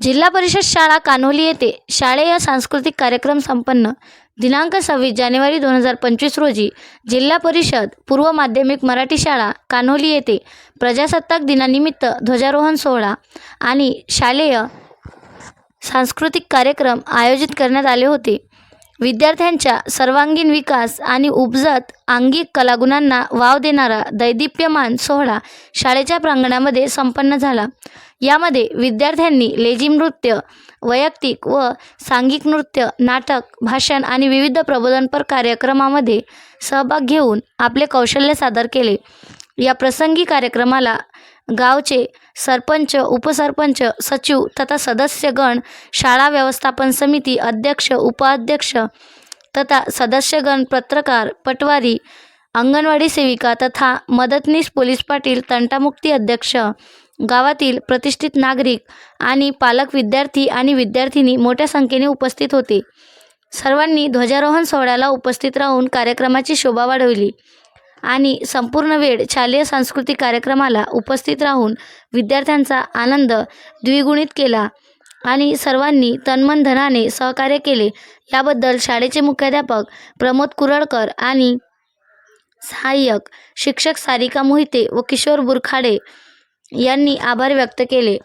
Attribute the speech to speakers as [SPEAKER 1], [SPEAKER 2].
[SPEAKER 1] जिल्हा परिषद शाळा कान्होली येथे शाळेय सांस्कृतिक कार्यक्रम संपन्न. दिनांक सव्वीस जानेवारी दोन हजार पंचवीस रोजी जिल्हा परिषद पूर्व माध्यमिक मराठी शाळा कान्होली येथे प्रजासत्ताक दिनानिमित्त ध्वजारोहण सोहळा आणि शालेय सांस्कृतिक कार्यक्रम आयोजित करण्यात आले होते. विद्यार्थ्यांच्या सर्वांगीण विकास आणि उपजत आंगिक कलागुणांना वाव देणारा दैदिप्यमान सोहळा शाळेच्या प्रांगणामध्ये संपन्न झाला. यामध्ये विद्यार्थ्यांनी लेझिम नृत्य वैयक्तिक व सांघिक नृत्य नाटक भाषण आणि विविध प्रबोधनपर कार्यक्रमामध्ये सहभाग घेऊन आपले कौशल्य सादर केले. या प्रसंगी कार्यक्रमाला गावचे सरपंच उपसरपंच सचिव तथा सदस्यगण शाळा व्यवस्थापन समिती अध्यक्ष उपाध्यक्ष तथा सदस्यगण पत्रकार पटवारी अंगणवाडी सेविका तथा मदतनीस पोलीस पाटील तंटामुक्ती अध्यक्ष गावातील प्रतिष्ठित नागरिक आणि पालक विद्यार्थी आणि विद्यार्थिनी मोठ्या संख्येने उपस्थित होते. सर्वांनी ध्वजारोहण सोहळ्याला उपस्थित राहून कार्यक्रमाची शोभा वाढवली. आणि संपूर्ण वेळ शालेय सांस्कृतिक कार्यक्रमाला उपस्थित राहून विद्यार्थ्यांचा आनंद द्विगुणित केला आणि सर्वांनी तन्मन धनाने सहकार्य केले. याबद्दल शाळेचे मुख्याध्यापक प्रमोद कुरळकर आणि सहाय्यक शिक्षक सारिका मोहिते व किशोर बुरखाडे यांनी आभार व्यक्त केले.